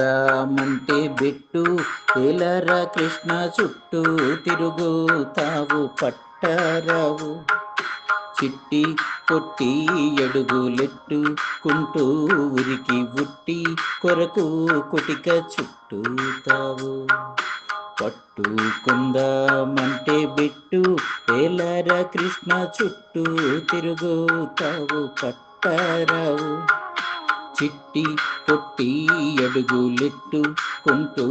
కుందామంటే bit ఏలరా Krishna చుట్టూ తిరుగుతావు పట్టరావు. చిట్టి కొట్టి ఎడుగులెట్టు కుంటూ ఉరికి ఉట్టి కొరకు కొటిక చుట్టూతావు. పట్టుకుందామంటే బిట్టు ఏలరా కృష్ణ చుట్టూ తిరుగుతావు పట్టరావు. చిట్టి కొట్టి అడుగులెట్టు కొంటూ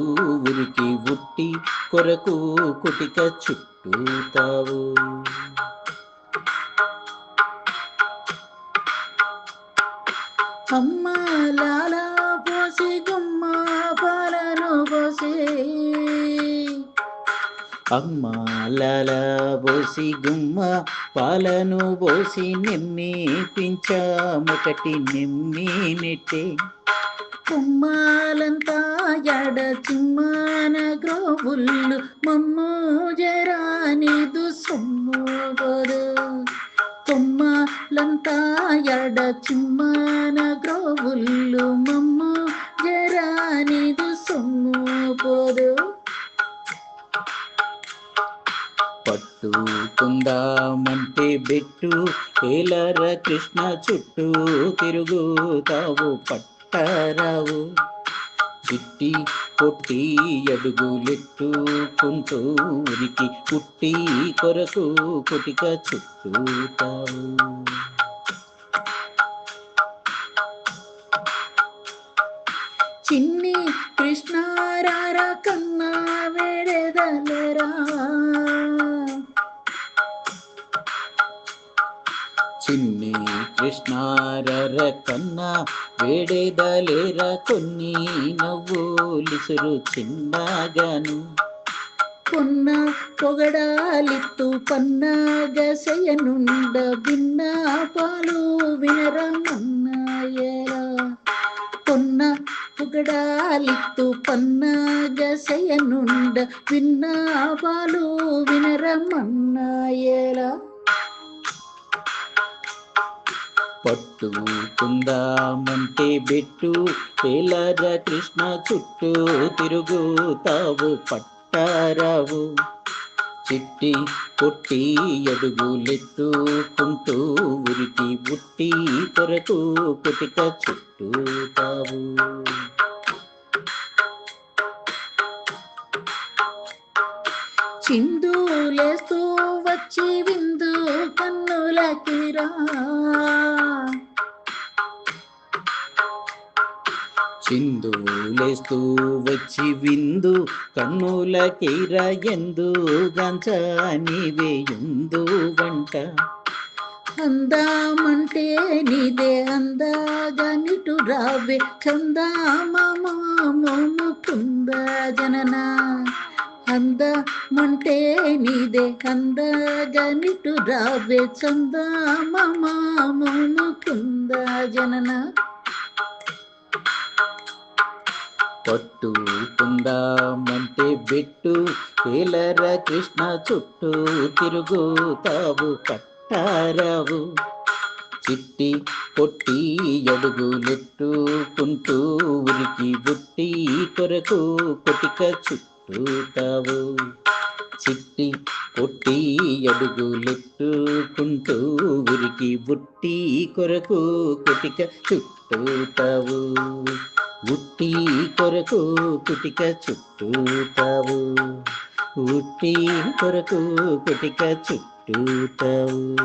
ఉరికి ఉట్టి కొరకు కుటిక చుట్టూతావు. అమ్మ లాలా అమ్మ లాల పోసి గుమ్మ పాలను బోసి నిమ్మి పించామొకటి నిమ్మి నెట్టే. కుమ్మాలంతా ఎడ చిమ్మాన గ్రోవుళ్ళు మమ్ము జరానిదు సొమ్ము కొమ్మాలంతా ఎడ చిమ్మ పట్టుకుందామంటే బిట్టు ఏలర కృష్ణ చుట్టూ తిరుగుతావు పట్టరావు. చిట్టి కొట్టి అడుగులెట్టుకుంటూ ఉనికి కుట్టి కొరకు కుటిక చుట్టూతావు. చిన్ని కృష్ణారార కన్నా వేడెదలరా. చిన్ని కృష్ణారర కన్నా వేడేదలేర కొన్ని నవ్వులిసురు చిన్నగాను. కొన్న పొగడాలిత్తు పన్నాగశయనుండ భిన్న పాలు వినరమన్నాయరా కొన్న పొగడాలిత్తు పన్నాగశయనుండ విన్నా పాలు వినరమన్నాయరా పట్టుకుందామంటే బెట్టు ఏలర కృష్ణ చుట్టూ తిరుగుతావు పట్టారావు. చిట్టి కొట్టి అడుగులెత్తుకుంటూ ఉరికి బుట్టి కొరకు కొటిక చుట్టూతావు. చిందులేస్తూ వచ్చి విందు కన్నులకిరా చిందులేస్తూ వచ్చి విందు కన్నుల కీర ఎందు గంచ నీవేయుందు వంట. అందామంటే నీదే అందాగా నిటు రావే. చందామాముకుంద జనన. అందమంటే నీదే అందాగా నిటు రావే చందామాముకుంద జనన. పట్టుకుందామంటే బిట్టు ఏలర కృష్ణ చుట్టూ తిరుగుతావు పట్టారావు చిట్టి కొట్టి అడుగులెట్టుకుంటూ ఉరికి బుట్టి కొరకు కొటిక చుట్టూతావు చిట్టి కొట్టి అడుగులెట్టుకుంటూ ఉరికి బుట్టి కొరకు కొటిక చుట్టూతావు. ఉట్టి కొరకు కుటిక చుట్టూతావు. ఉట్టి కొరకు కుటిక చుట్టూతావు.